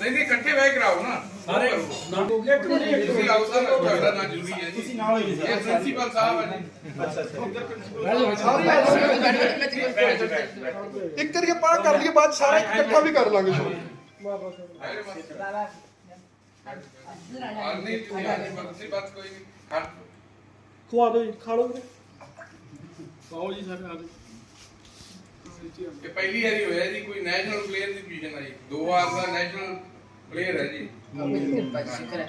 ਨਹੀਂ ਨਹੀਂ ਇਕੱਠੇ ਬਹਿ ਕਰਾਓ ਨਾ। ਸਾਰੇ ਨਾ ਇੱਕ ਮਿੰਟ ਤੁਸੀਂ ਆਓ ਸਰ ਤੁਹਾਡਾ ਨਾ ਜ਼ਰੂਰੀ ਹੈ ਜੀ। ਤੁਸੀਂ ਨਾਲ ਹੋਈ ਸਰ ਪ੍ਰਿੰਸੀਪਲ ਸਾਹਿਬ ਹੈ ਜੀ। ਅੱਛਾ ਅੱਛਾ। ਇੱਕ ਕਰਕੇ ਪਾਠ ਕਰ ਲਈਏ ਬਾਅਦ ਸਾਰੇ ਇਕੱਠਾ ਵੀ ਕਰ ਲਾਂਗੇ ਸਰ। ਆਰਨੀ ਤੁਸੀਂ ਆਰਨੀ ਬੰਸੀ ਬਾਤ ਕੋਈ ਨਹੀਂ ਖਾ ਲਓ। ਜੀ ਸਾਰੇ ਆ ਇਹ ਪਹਿਲੀ ਵਾਰੀ ਹੋਇਆ ਜੀ ਕੋਈ ਨੈਸ਼ਨਲ ਪਲੇਅਰ ਦੀ ਪੋਜੀਸ਼ਨ ਆਈ। ਦੋ ਵਾਰ ਦਾ ਨੈਸ਼ਨਲ ਪਲੇਅਰ ਹੈ ਜੀ। ਸ਼ੁਕਰ ਹੈ।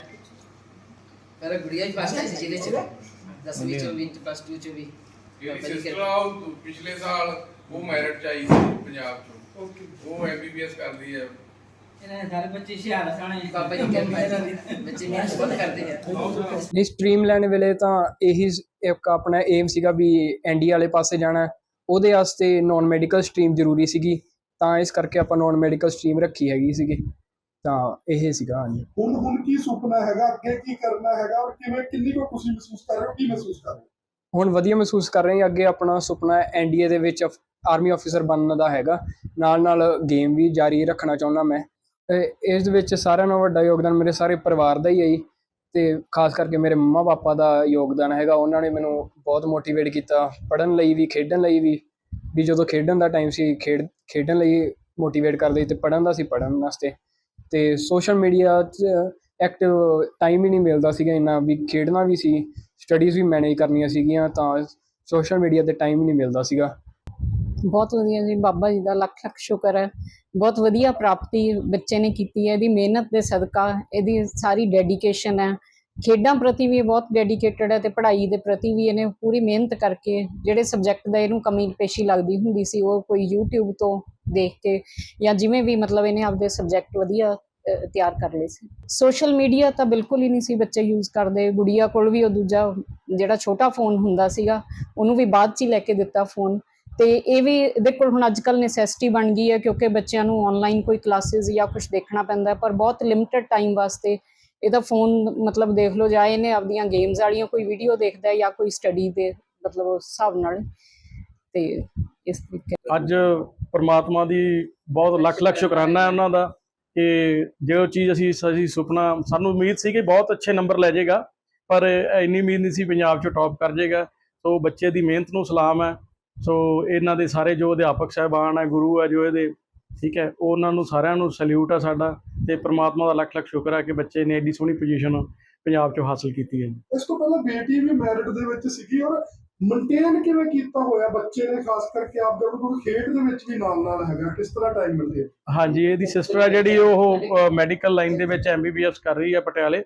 ਪਰ ਗੁੜੀਆ ਵੀ ਫਸਟ ਸੀ ਜ਼ਿਲ੍ਹੇ ਚ। 10ਵੀਂ 24 ਚ ਪਲੱਸ 2 ਚ ਵੀ। ਇਹਦੀ ਸਿਸਟਰ ਆਉ ਪਿਛਲੇ ਸਾਲ ਉਹ ਮੈਰਿਟ ਚ ਆਈ ਸੀ ਪੰਜਾਬ ਚੋਂ। ਉਹ ਐਮਬੀਬੀਐਸ ਕਰਦੀ ਹੈ। ਇਹਨਾਂ ਦੇ ਸਾਰੇ ਬੱਚੇ ਹੁਸ਼ਿਆਰ ਸਣੇ ਬਾਬਾ ਜੀ ਕਹਿੰਦੇ ਬੱਚੇ ਮਿਹਨਤ ਬਹੁਤ ਕਰਦੇ ਹੈ ਨਹੀਂ ਸਟਰੀਮ ਲੈਣ ਵੇਲੇ ਤਾਂ ਇਹੀ ਸ- ਇੱਕ ਆਪਣਾ ਏਮ ਸੀਗਾ ਵੀ ਐਨਡੀ ਵਾਲੇ ਪਾਸੇ ਜਾਣਾ। ਉਹਦੇ ਵਾਸਤੇ ਨਾਨ ਮੈਡੀਕਲ ਸਟਰੀਮ ਜ਼ਰੂਰੀ ਸੀਗੀ। ਤਾਂ ਇਸ ਕਰਕੇ ਆਪਾਂ ਨਾਨ ਮੈਡੀਕਲ ਸਟਰੀਮ ਰੱਖੀ ਹੈਗੀ ਸੀਗੀ। ਤਾਂ ਇਹ ਸੀਗਾ ਹਾਂਜੀ। ਹੁਣ ਹੁਣ ਕੀ ਸੁਪਨਾ ਹੈਗਾ ਅੱਗੇ ਕੀ ਕਰਨਾ ਹੈਗਾ ਔਰ ਕਿਵੇਂ ਕਿੰਨੀ ਕੁ ਖੁਸ਼ੀ ਮਹਿਸੂਸ ਕਰ ਰਹੇ ਹੋ ਕੀ ਮਹਿਸੂਸ ਕਰ ਰਹੇ ਹੋ? ਹੁਣ ਵਧੀਆ ਮਹਿਸੂਸ ਕਰ ਰਹੇ ਹਾਂ ਅੱਗੇ ਆਪਣਾ ਸੁਪਨਾ ਐਨਡੀਏ ਦੇ ਵਿੱਚ ਆਰਮੀ ਆਫੀਸਰ ਬਣਨ ਦਾ ਹੈਗਾ। ਨਾਲ ਨਾਲ ਗੇਮ ਵੀ ਜਾਰੀ ਰੱਖਣਾ ਚਾਹੁੰਦਾ ਮੈਂ। ਤੇ ਇਸ ਦੇ ਵਿੱਚ ਸਾਰਿਆਂ ਨਾਲੋਂ ਵੱਡਾ ਯੋਗਦਾਨ ਮੇਰੇ ਸਾਰੇ ਪਰਿਵਾਰ ਦਾ ਹੀ ਹੈ ਜੀ। ਤੇ ਖਾਸ ਕਰਕੇ ਮੇਰੇ ਮੰਮਾ ਪਾਪਾ ਦਾ ਯੋਗਦਾਨ ਹੈਗਾ। ਉਹਨਾਂ ਨੇ ਮੈਨੂੰ ਬਹੁਤ ਮੋਟੀਵੇਟ ਕੀਤਾ ਪੜ੍ਹਨ ਲਈ ਵੀ ਖੇਡਣ ਲਈ ਵੀ। ਵੀ ਜਦੋਂ ਖੇਡਣ ਦਾ ਟਾਈਮ ਸੀ ਖੇਡ ਖੇਡਣ ਲਈ ਮੋਟੀਵੇਟ ਕਰਦੇ ਤੇ ਪੜ੍ਹਨ ਦਾ ਸੀ ਪੜ੍ਹਨ ਵਾਸਤੇ। ਤੇ ਸੋਸ਼ਲ ਮੀਡੀਆ 'ਚ ਐਕਟਿਵ ਟਾਈਮ ਹੀ ਨਹੀਂ ਮਿਲਦਾ ਸੀਗਾ, ਇੰਨਾ ਵੀ ਖੇਡਣਾ ਵੀ ਸੀ ਸਟੱਡੀਜ਼ ਵੀ ਮੈਨੇਜ ਕਰਨੀਆਂ ਸੀਗੀਆਂ ਤਾਂ ਸੋਸ਼ਲ ਮੀਡੀਆ ਤੇ ਟਾਈਮ ਹੀ ਨਹੀਂ ਮਿਲਦਾ ਸੀਗਾ। ਬਹੁਤ ਵਧੀਆ ਜੀ, ਬਾਬਾ ਜੀ ਦਾ ਲੱਖ ਲੱਖ ਸ਼ੁਕਰ ਹੈ। ਬਹੁਤ ਵਧੀਆ ਪ੍ਰਾਪਤੀ ਬੱਚੇ ਨੇ ਕੀਤੀ ਹੈ, ਇਹਦੀ ਮਿਹਨਤ ਦੇ ਸਦਕਾ ਇਹਦੀ ਸਾਰੀ ਡੈਡੀਕੇਸ਼ਨ ਹੈ। ਖੇਡਾਂ ਪ੍ਰਤੀ ਵੀ ਇਹ ਬਹੁਤ ਡੈਡੀਕੇਟਡ ਹੈ ਤੇ ਪੜ੍ਹਾਈ ਦੇ ਪ੍ਰਤੀ ਵੀ ਇਹਨੇ ਪੂਰੀ ਮਿਹਨਤ ਕਰਕੇ ਜਿਹੜੇ ਸਬਜੈਕਟ ਦਾ ਇਹਨੂੰ ਕਮੀ ਪੇਸ਼ੀ ਲੱਗਦੀ ਹੁੰਦੀ ਸੀ, ਉਹ ਕੋਈ YouTube ਤੋਂ ਦੇਖ ਕੇ ਜਾਂ ਜਿਵੇਂ ਵੀ ਮਤਲਬ ਇਹਨੇ ਆਪਦੇ ਸਬਜੈਕਟ ਵਧੀਆ ਤਿਆਰ ਕਰ ਲਏ ਸੀ। ਸੋਸ਼ਲ ਮੀਡੀਆ ਤਾਂ ਬਿਲਕੁਲ ਹੀ ਨਹੀਂ ਸੀ ਬੱਚੇ ਯੂਜ਼ ਕਰਦੇ। ਗੁੜੀਆ ਕੋਲ ਵੀ ਉਹ ਦੂਜਾ ਜਿਹੜਾ ਛੋਟਾ ਫੋਨ ਹੁੰਦਾ ਸੀਗਾ, ਉਹਨੂੰ ਵੀ ਬਾਅਦ ਚ ਹੀ ਲੈ ਕੇ ਦਿੱਤਾ ਫੋਨ ਤੇ ਇਹ ਵੀ ਇਹਦੇ ਕੋਲ ਹੁਣ ਅੱਜਕੱਲ ਨੈਸੈਸਿਟੀ ਬਣ ਗਈ ਹੈ ਕਿਉਂਕਿ ਬੱਚਿਆਂ ਨੂੰ ਆਨਲਾਈਨ ਕੋਈ ਕਲਾਸਿਸ ਜਾਂ ਕੁਝ ਦੇਖਣਾ ਪੈਂਦਾ ਪਰ ਬਹੁਤ ਲਿਮਿਟਡ ਟਾਈਮ ਵਾਸਤੇ ਇਹਦਾ ਫੋਨ ਮਤਲਬ ਦੇਖ ਲਓ, ਜਾਂ ਇਹਨੇ ਆਪਦੀਆਂ ਗੇਮਸ ਵਾਲੀਆਂ ਕੋਈ ਵੀਡੀਓ ਦੇਖਦਾ ਜਾਂ ਕੋਈ ਸਟੱਡੀ ਦੇ ਮਤਲਬ ਉਸ ਹਿਸਾਬ ਨਾਲ। ਤੇ ਇਸ ਤਰੀਕੇ ਅੱਜ ਪਰਮਾਤਮਾ ਦੀ ਬਹੁਤ ਲੱਖ ਲੱਖ ਸ਼ੁਕਰਾਨਾ ਹੈ ਉਹਨਾਂ ਦਾ ਕਿ ਜੋ ਚੀਜ਼ ਅਸੀਂ ਅਸੀਂ ਸੁਪਨਾ, ਸਾਨੂੰ ਉਮੀਦ ਸੀ ਕਿ ਬਹੁਤ ਅੱਛੇ ਨੰਬਰ ਲੈ ਜਾਏਗਾ, ਪਰ ਇੰਨੀ ਉਮੀਦ ਨਹੀਂ ਸੀ ਪੰਜਾਬ 'ਚ ਟੌਪ ਕਰ ਜਾਏਗਾ। ਸੋ ਬੱਚੇ ਦੀ ਮਿਹਨਤ ਨੂੰ ਸਲਾਮ ਹੈ। ਸੋ ਇਹਨਾਂ ਦੇ ਸਾਰੇ ਜੋ ਅਧਿਆਪਕ ਸਹਿਬਾਨ ਹੈ, ਗੁਰੂ ਹੈ ਜੋ ਇਹਦੇ, ਠੀਕ ਹੈ, ਉਹਨਾਂ ਨੂੰ ਸਾਰਿਆਂ ਨੂੰ ਸੈਲੂਟ ਆ ਸਾਡਾ ਤੇ ਪ੍ਰਮਾਤਮਾ ਦਾ ਲੱਖ ਲੱਖ ਸ਼ੁਕਰ ਹੈ ਕਿ ਬੱਚੇ ਨੇ ਐਡੀ ਸੋਹਣੀ ਪੋਜੀਸ਼ਨ ਪੰਜਾਬ 'ਚੋਂ ਹਾਸਲ ਕੀਤੀ ਹੈ ਜੀ। ਇਸ ਤੋਂ ਪਹਿਲਾਂ ਬੇਟੀ ਵੀ ਮੈਰਿਟ ਦੇ ਵਿੱਚ ਸੀਗੀ ਔਰ ਮੇਨਟੇਨ ਕਿਵੇਂ ਕੀਤਾ ਹੋਇਆ? ਬੱਚੇ ਨੇ ਖਾਸ ਕਰਕੇ ਆਪ ਦਾ ਕੋਈ ਖੇਡ ਦੇ ਵਿੱਚ ਵੀ ਨਾਲ ਨਾਲ ਹੈਗਾ। ਕਿਸ ਤਰ੍ਹਾਂ ਟਾਈਮ ਮਿਲਦੇ ਹਾਂਜੀ, ਇਹਦੀ ਸਿਸਟਰ ਹੈ ਜਿਹੜੀ ਉਹ ਮੈਡੀਕਲ ਲਾਈਨ ਦੇ ਵਿੱਚ ਐਮਬੀਬੀਐਸ ਕਰ ਰਹੀ ਹੈ ਪਟਿਆਲੇ।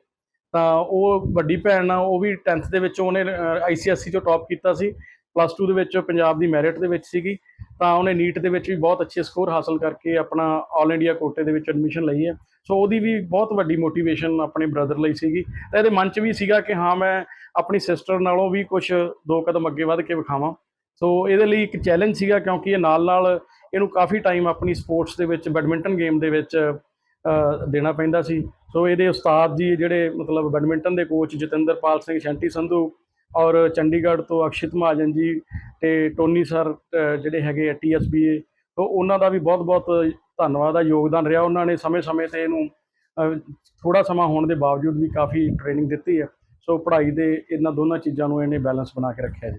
ਤਾਂ ਉਹ ਵੱਡੀ ਭੈਣ ਆ, ਉਹ ਵੀ 10th ਦੇ ਵਿੱਚ ਉਹਨੇ ਆਈਸੀਐਸਸੀ ਚੋਂ ਟੌਪ ਕੀਤਾ ਸੀ। ਪਲੱਸ 2 ਦੇ ਵਿੱਚ ਪੰਜਾਬ ਦੀ ਮੈਰਿਟ ਦੇ ਵਿੱਚ ਸੀਗੀ। ਤਾਂ ਉਹਨੇ ਨੀਟ ਦੇ ਵਿੱਚ ਵੀ ਬਹੁਤ ਅੱਛੇ ਸਕੋਰ ਹਾਸਲ ਕਰਕੇ ਆਪਣਾ ਆਲ ਇੰਡੀਆ ਕੋਟੇ ਦੇ ਵਿੱਚ ਐਡਮਿਸ਼ਨ ਲਈ ਹੈ। ਸੋ ਉਹਦੀ ਵੀ ਬਹੁਤ ਵੱਡੀ ਮੋਟੀਵੇਸ਼ਨ ਆਪਣੇ ਬ੍ਰਦਰ ਲਈ ਸੀਗੀ। ਤਾਂ ਇਹਦੇ ਮਨ 'ਚ ਵੀ ਸੀਗਾ ਕਿ ਹਾਂ, ਮੈਂ ਆਪਣੀ ਸਿਸਟਰ ਨਾਲੋਂ ਵੀ ਕੁਝ ਦੋ ਕਦਮ ਅੱਗੇ ਵੱਧ ਕੇ ਵਿਖਾਵਾਂ। ਸੋ ਇਹਦੇ ਲਈ ਇੱਕ ਚੈਲੰਜ ਸੀਗਾ ਕਿਉਂਕਿ ਇਹ ਨਾਲ ਨਾਲ ਇਹਨੂੰ ਕਾਫੀ ਟਾਈਮ ਆਪਣੀ ਸਪੋਰਟਸ ਦੇ ਵਿੱਚ ਬੈਡਮਿੰਟਨ ਗੇਮ ਦੇ ਵਿੱਚ ਦੇਣਾ ਪੈਂਦਾ ਸੀ। ਸੋ ਇਹਦੇ ਉਸਤਾਦ ਜੀ ਜਿਹੜੇ ਮਤਲਬ ਬੈਡਮਿੰਟਨ ਦੇ ਕੋਚ ਜਤਿੰਦਰਪਾਲ ਸਿੰਘ ਸ਼ੈਂਟੀ ਸੰਧੂ ਔਰ ਚੰਡੀਗੜ੍ਹ ਤੋਂ ਅਕਸ਼ਿਤ ਮਹਾਜਨ ਜੀ ਤੇ ਟੋਨੀ ਸਰ ਜਿਹੜੇ ਹੈਗੇ ਆ ਟੀਐਸਬੀਏ ਸੋ ਉਹਨਾਂ ਦਾ ਵੀ ਬਹੁਤ-ਬਹੁਤ ਧੰਨਵਾਦ ਆ, ਯੋਗਦਾਨ ਰਿਹਾ। ਉਹਨਾਂ ਨੇ ਸਮੇਂ-ਸਮੇਂ ਤੇ ਇਹਨੂੰ ਥੋੜਾ ਸਮਾਂ ਹੋਣ ਦੇ ਬਾਵਜੂਦ ਵੀ ਕਾਫੀ ਟ੍ਰੇਨਿੰਗ ਦਿੱਤੀ ਹੈ ਸੋ ਪੜ੍ਹਾਈ ਦੇ ਇਹਨਾਂ ਦੋਨਾਂ ਚੀਜ਼ਾਂ ਨੂੰ ਇਹਨੇ ਬੈਲੈਂਸ ਬਣਾ ਕੇ ਰੱਖਿਆ ਜੀ।